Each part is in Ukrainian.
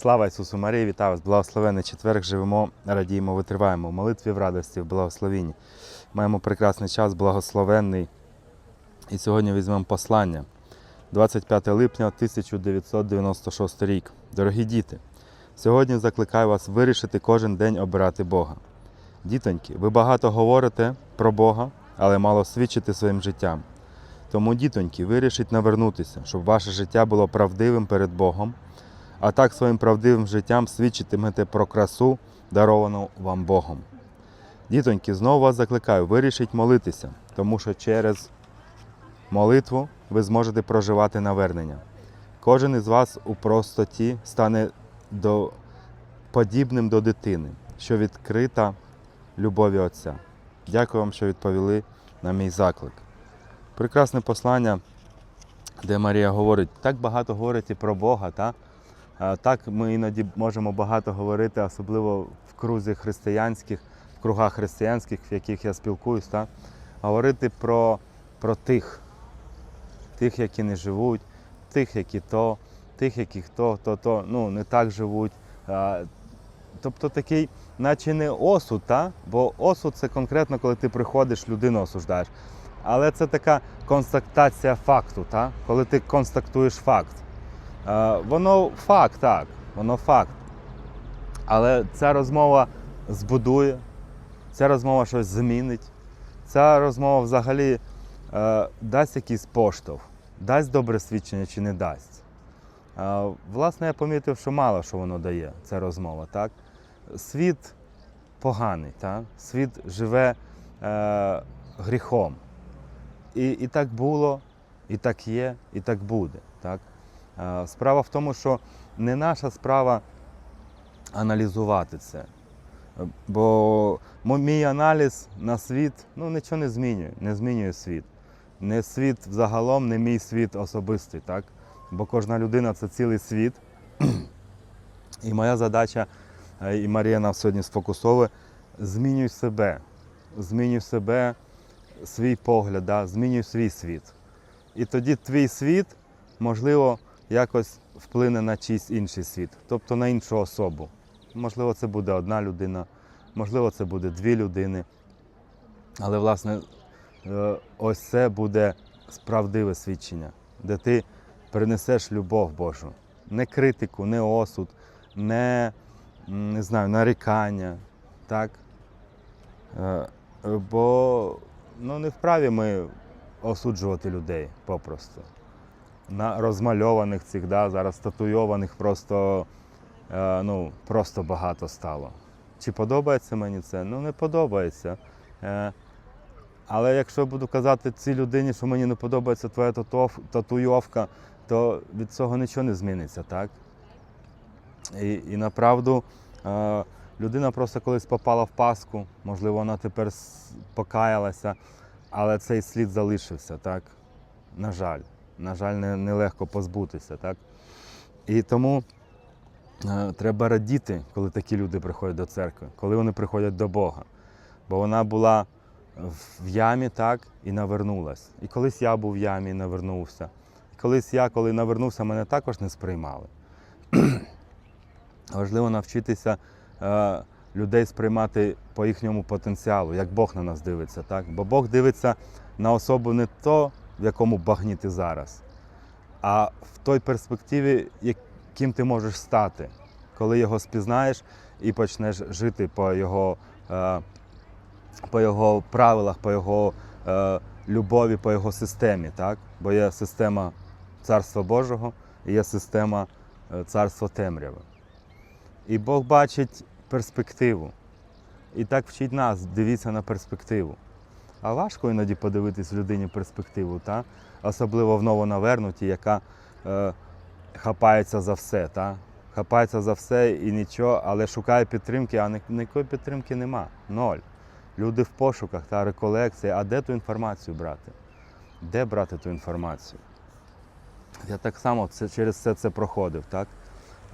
Слава Ісусу Марії, вітаю вас! Благословенний четверг живемо, радіємо, витриваємо в молитві в радості, в благословенні. Маємо прекрасний час, благословенний. І сьогодні візьмемо послання. 25 липня 1996 рік. Дорогі діти, сьогодні закликаю вас вирішити кожен день обирати Бога. Дітоньки, ви багато говорите про Бога, але мало свідчите своїм життям. Тому, дітоньки, вирішіть навернутися, щоб ваше життя було правдивим перед Богом, а так своїм правдивим життям свідчитимете про красу, даровану вам Богом. Дітоньки, знову вас закликаю, вирішіть молитися, тому що через молитву ви зможете проживати навернення. Кожен із вас у простоті стане до, подібним до дитини, що відкрита любові Отця. Дякую вам, що відповіли на мій заклик. Прекрасне послання, де Марія говорить, так багато говорить і про Бога. Та? Так ми іноді можемо багато говорити, особливо в крузі християнських, в кругах християнських, в яких я спілкуюсь, та? говорити про, про тих, тих, які не живуть, тих, які то, тих, які то, то, то ну, не так живуть. Тобто такий, наче не осуд, та? бо осуд це конкретно, коли ти приходиш, людину осуждаєш. Але це така констатація факту, та? коли ти констатуєш факт. Е, Воно факт, так, воно факт. Але ця розмова збудує, ця розмова щось змінить, ця розмова взагалі е, дасть якийсь поштовх, дасть добре свідчення чи не дасть. Е, власне, я помітив, що мало що воно дає, ця розмова. Так? Світ поганий, так? світ живе е, гріхом. І, і так було, і так є, і так буде. Так? Е, Справа в тому, що не наша справа аналізувати це. Е, Бо мій аналіз на світ ну, нічого не змінює, не змінює світ. Не світ взагалом, не мій світ особистий, так? Бо кожна людина це цілий світ. І моя задача, е, і Марія нам сьогодні сфокусовує, змінюй себе. Змінюй себе, свій погляд, да? змінюй свій світ. І тоді твій світ, можливо, якось вплине на чийсь інший світ, тобто на іншу особу. Можливо, це буде одна людина, можливо, це буде дві людини. Але, власне, е, ось це буде справдиве свідчення, де ти принесеш любов Божу. Не критику, не осуд, не, не знаю, нарікання. Так? Е, Бо ну, не вправі ми осуджувати людей попросту. На розмальованих цих, да, зараз татуйованих просто, е, ну, просто багато стало. Чи подобається мені це? Ну, не подобається. Е, але якщо буду казати цій людині, що мені не подобається твоя татуйовка, то від цього нічого не зміниться, так? І, і направду е, людина просто колись попала в паску, можливо, вона тепер покаялася, але цей слід залишився, так? На жаль. На жаль, не- нелегко позбутися, так? І тому е, треба радіти, коли такі люди приходять до церкви, коли вони приходять до Бога. Бо вона була в ямі, так, і навернулась. І колись я був в ямі і навернувся. І колись я, коли навернувся, мене також не сприймали. Важливо навчитися е, людей сприймати по їхньому потенціалу, як Бог на нас дивиться. Так? Бо Бог дивиться на особу не то, в якому багні ти зараз, а в той перспективі, яким ти можеш стати, коли його спізнаєш і почнеш жити по його, е, по його правилах, по його е, любові, по його системі. Так? Бо є система Царства Божого і є система е, Царства темряви. І Бог бачить перспективу. І так вчить нас, дивіться на перспективу. А важко іноді подивитись людині перспективу, та? особливо в новонавернуті, яка е, хапається за все. Та? Хапається за все і нічого, але шукає підтримки, а ні- ніякої підтримки нема. Ноль. Люди в пошуках та реколекції. А де ту інформацію брати? Де брати ту інформацію? Я так само це, через все це проходив, так?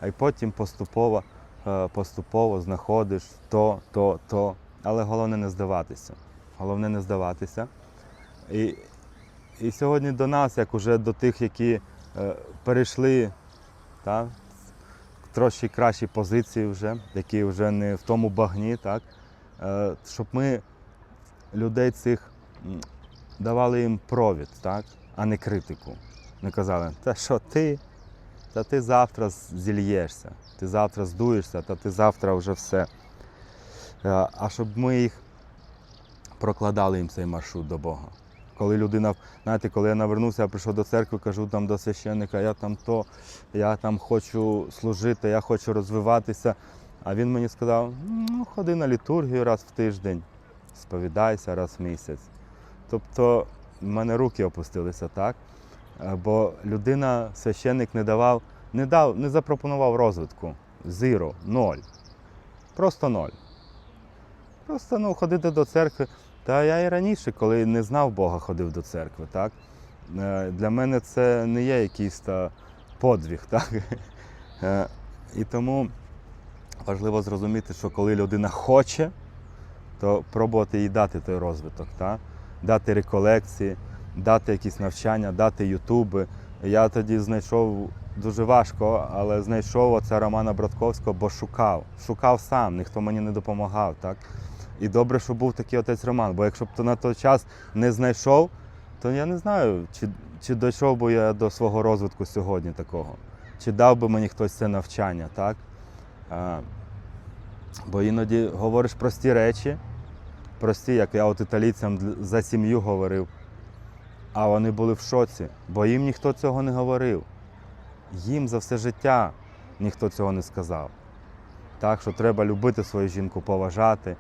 А й потім поступово, е, поступово знаходиш то, то, то. Але головне не здаватися. Головне не здаватися. І, і сьогодні до нас, як уже до тих, які е, перейшли, та, трошки кращій позиції вже, які вже не в тому багні, так? Е, щоб ми людей цих давали їм провід, так? а не критику. Не казали, та що ти, та ти завтра зільєшся, ти завтра здуєшся, та ти завтра вже все. Е, А щоб ми їх прокладали їм цей маршрут до Бога. Коли людина, знаєте, коли я навернувся, я прийшов до церкви, кажу там до священника, я там то, я там хочу служити, я хочу розвиватися. А він мені сказав, ну, ходи на літургію раз в тиждень, сповідайся раз в місяць. Тобто в мене руки опустилися, так? Бо людина, священник не давав, не дав, не запропонував розвитку. Зіро, ноль. Просто ноль. Просто ну, ходити до церкви. Та я і раніше, коли не знав Бога, ходив до церкви. Так? Е, Для мене це не є якийсь та подвиг. Так? Е, І тому важливо зрозуміти, що коли людина хоче, то пробувати їй дати той розвиток, так? дати реколекції, дати якісь навчання, дати ютуби. Я тоді знайшов дуже важко, але знайшов оця Романа Братковського, бо шукав. Шукав сам, ніхто мені не допомагав. Так? І добре, що був такий отець Роман, бо якщо б то на той час не знайшов, то я не знаю, чи, чи дійшов би я до свого розвитку сьогодні такого, чи дав би мені хтось це навчання, так? А, бо іноді говориш прості речі, прості, як я от італійцям за сім'ю говорив, а вони були в шоці, бо їм ніхто цього не говорив. Їм за все життя ніхто цього не сказав. Так, що треба любити свою жінку, поважати.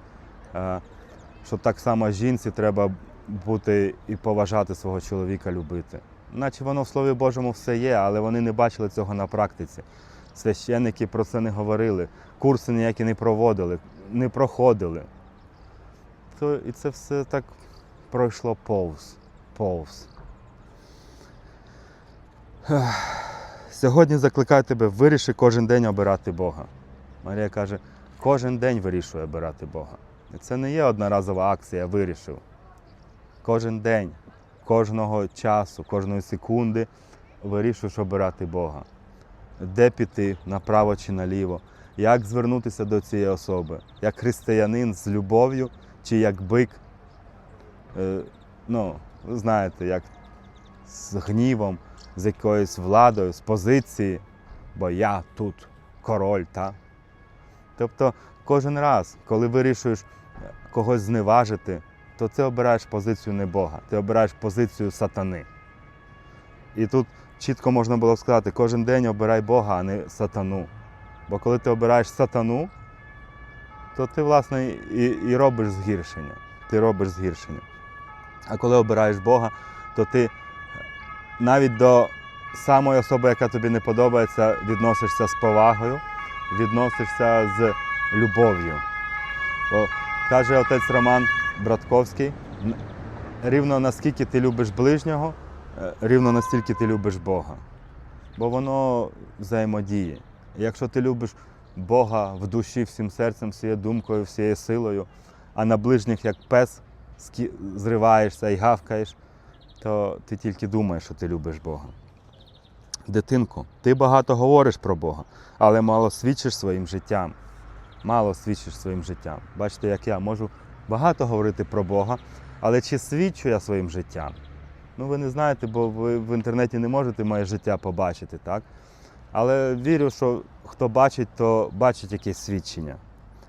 Що так само жінці треба бути і поважати свого чоловіка, любити. Наче воно в Слові Божому все є, але вони не бачили цього на практиці. Священники про це не говорили, курси ніякі не проводили, не проходили. То і це все так пройшло повз. повз. Сьогодні закликаю тебе, виріши кожен день обирати Бога. Марія каже, кожен день вирішує обирати Бога. Це не є одноразова акція, вирішив. Кожен день, кожного часу, кожної секунди вирішуєш обирати Бога. Де піти, направо чи наліво, як звернутися до цієї особи, як християнин з любов'ю чи як бик, е, ну, знаєте, як з гнівом, з якоюсь владою, з позиції, бо я тут король, та? Тобто кожен раз, коли вирішуєш когось зневажити, то ти обираєш позицію не Бога, ти обираєш позицію сатани. І тут чітко можна було сказати, кожен день обирай Бога, а не сатану. Бо коли ти обираєш сатану, то ти, власне, і, і робиш згіршення. Ти робиш згіршення. А коли обираєш Бога, то ти навіть до самої особи, яка тобі не подобається, відносишся з повагою, відносишся з любов'ю. Бо каже отець Роман Братковський, рівно наскільки ти любиш ближнього, е, рівно настільки ти любиш Бога. Бо воно взаємодіє. Якщо ти любиш Бога в душі всім серцем, всією думкою, всією силою, а на ближніх як пес зриваєшся і гавкаєш, то ти тільки думаєш, що ти любиш Бога. Дитинку, ти багато говориш про Бога, але мало свідчиш своїм життям. Мало свідчиш своїм життям. Бачите, як я можу багато говорити про Бога, але чи свідчу я своїм життям? Ну, ви не знаєте, бо ви в інтернеті не можете моє життя побачити, так? Але вірю, що хто бачить, то бачить якесь свідчення.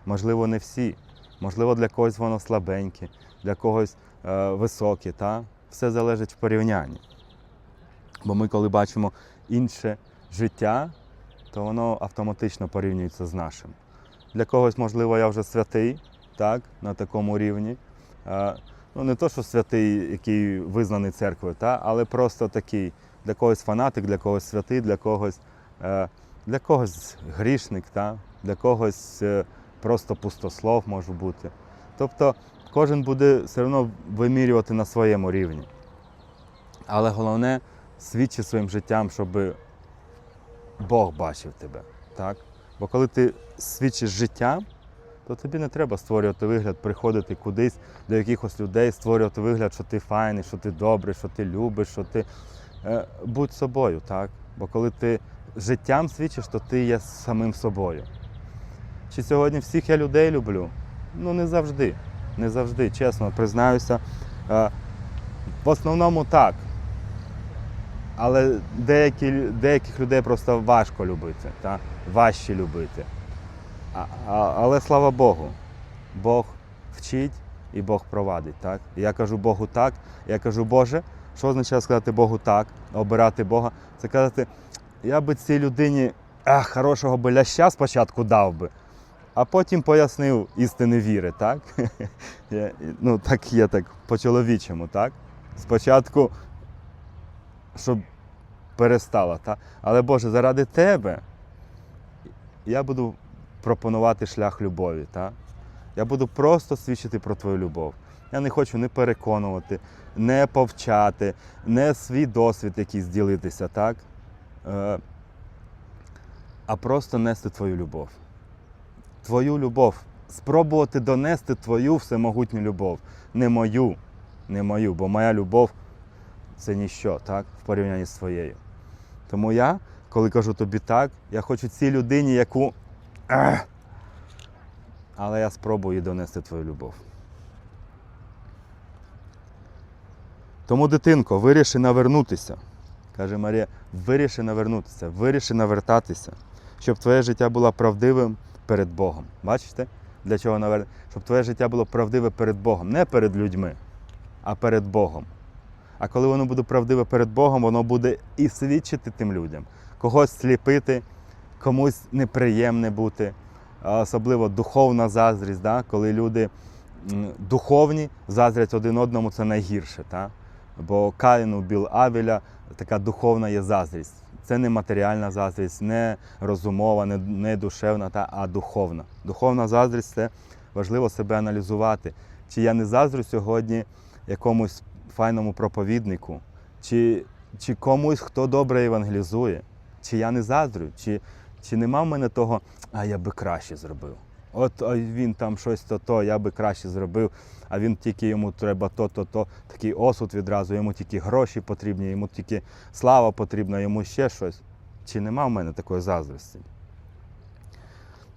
Можливо, не всі. Можливо, для когось воно слабеньке, для когось е, високе. Та? Все залежить в порівнянні. Бо ми, коли бачимо інше життя, то воно автоматично порівнюється з нашим. Для когось, можливо, я вже святий, так, на такому рівні. Е, Ну, не то, що святий, який визнаний церквою, та, але просто такий. Для когось фанатик, для когось святий, для когось, е, для когось грішник, та, для когось е, просто пустослов може бути. Тобто кожен буде все одно вимірювати на своєму рівні. Але головне свідчи своїм життям, щоб Бог бачив тебе. Так? Бо коли ти свідчиш життям, то тобі не треба створювати вигляд, приходити кудись до якихось людей, створювати вигляд, що ти файний, що ти добрий, що ти любиш, що ти. Е, будь собою, так? Бо коли ти життям свідчиш, то ти є самим собою. Чи сьогодні всіх я людей люблю? Ну не завжди. Не завжди, чесно, признаюся. Е, В основному так. Але деякі, деяких людей просто важко любити, та? важче любити. А, а, але слава Богу, Бог вчить і Бог провадить. Так? Я кажу Богу так, я кажу, Боже, що означає сказати Богу так, обирати Бога? Це казати, я би цій людині ах, хорошого би ляща спочатку дав би, а потім пояснив істини віри, так? Ну, так є так по-чоловічому, так? Спочатку, щоб перестала, так? Але Боже, заради тебе я буду пропонувати шлях любові, так? Я буду просто свідчити про твою любов. Я не хочу не переконувати, не повчати, не свій досвід якийсь ділитися, так? Е, а просто нести твою любов. Твою любов. Спробувати донести твою всемогутню любов. Не мою, не мою, бо моя любов це ніщо, так? В порівнянні з твоєю. Тому я, коли кажу тобі так, я хочу цій людині, яку. Але я спробую донести твою любов. Тому, дитинко, виріши навернутися. Каже Марія, виріши навернутися, виріши навертатися, щоб твоє життя було правдивим перед Богом. Бачите? Для чого навер... Щоб твоє життя було правдиве перед Богом, не перед людьми, а перед Богом. А коли воно буде правдиве перед Богом, воно буде і свідчити тим людям, когось сліпити, комусь неприємне бути, особливо духовна заздрість, да? коли люди духовні заздрять один одному, це найгірше. Та? Бо Каїну Біл Авеля така духовна є заздрість. Це не матеріальна заздрість, не розумова, не, не душевна, та, а духовна. Духовна заздрість це важливо себе аналізувати. Чи я не заздрю сьогодні якомусь файному проповіднику, чи, чи комусь, хто добре евангелізує, чи я не заздрю, чи, чи нема в мене того, а я би краще зробив. От він там щось то, то, я би краще зробив, а він тільки йому треба то, то, то, такий осуд відразу, йому тільки гроші потрібні, йому тільки слава потрібна, йому ще щось. Чи нема в мене такої заздрості?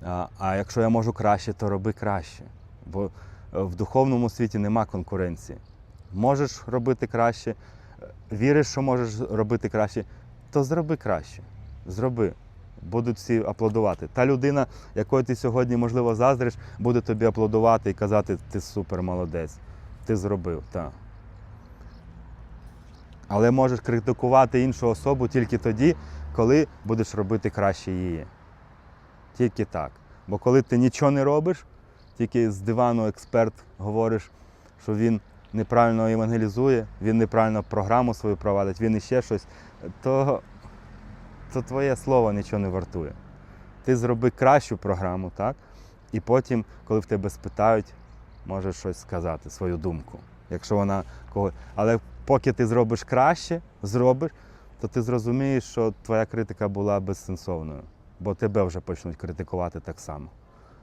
А, а якщо я можу краще, то роби краще. Бо е, в духовному світі нема конкуренції. Можеш робити краще, віриш, що можеш робити краще, то зроби краще. Зроби. Будуть всі аплодувати. Та людина, якої ти сьогодні, можливо, заздриш, буде тобі аплодувати і казати, ти супер молодець, ти зробив. так. Але можеш критикувати іншу особу тільки тоді, коли будеш робити краще її. Тільки так. Бо коли ти нічого не робиш, тільки з дивану експерт говориш, що він неправильно евангелізує, він неправильно програму свою провадить, він іще щось, то, то твоє слово нічого не вартує. Ти зроби кращу програму, так? І потім, коли в тебе спитають, можеш щось сказати, свою думку. Якщо вона кого. Але поки ти зробиш краще, зробиш, то ти зрозумієш, що твоя критика була безсенсовною, бо тебе вже почнуть критикувати так само.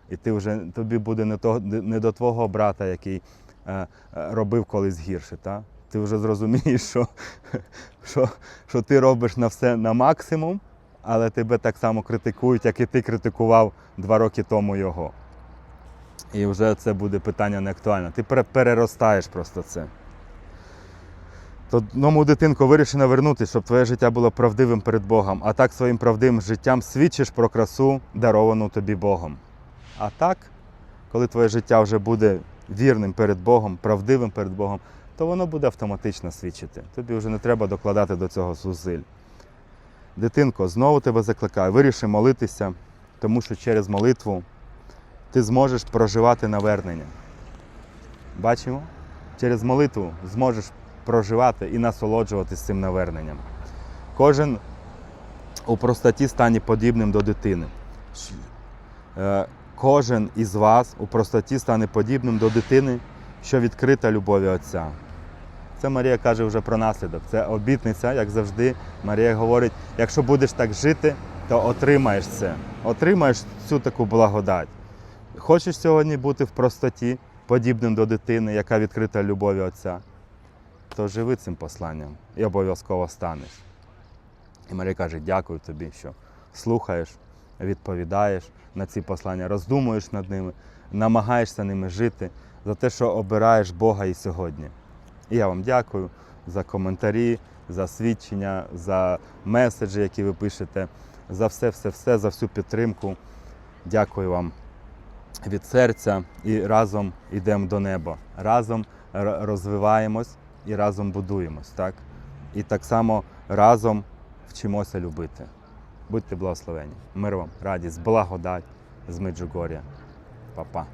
І ти вже тобі буде не, то, не до твого брата, який робив колись гірше. Та? Ти вже зрозумієш, що, що, що ти робиш на все на максимум, але тебе так само критикують, як і ти критикував два роки тому його. І вже це буде питання не актуальне. Ти переростаєш просто це. То одному дитинку виріши навернутися, щоб твоє життя було правдивим перед Богом, а так своїм правдивим життям свідчиш про красу, даровану тобі Богом. А так, коли твоє життя вже буде вірним перед Богом, правдивим перед Богом, то воно буде автоматично свідчити. Тобі вже не треба докладати до цього зусиль. Дитинко, знову тебе закликаю, виріши молитися, тому що через молитву ти зможеш проживати навернення. Бачимо? Через молитву зможеш проживати і насолоджуватися цим наверненням. Кожен у простоті стане подібним до дитини. Кожен із вас у простоті стане подібним до дитини, що відкрита любові Отця. Це Марія каже вже про наслідок. Це обітниця, як завжди. Марія говорить: якщо будеш так жити, то отримаєш це. Отримаєш цю таку благодать. Хочеш сьогодні бути в простоті, подібним до дитини, яка відкрита любові Отця, то живи цим посланням і обов'язково станеш. І Марія каже, дякую тобі, що слухаєш, відповідаєш на ці послання, роздумуєш над ними, намагаєшся ними жити, за те, що обираєш Бога і сьогодні. І я вам дякую за коментарі, за свідчення, за меседжі, які ви пишете, за все, все, все, за всю підтримку. Дякую вам від серця і разом йдемо до неба. Разом розвиваємось і разом будуємось. Так? І так само разом вчимося любити. Будьте благословені. Мир вам, радість, благодать з Меджугор'я. Па-па.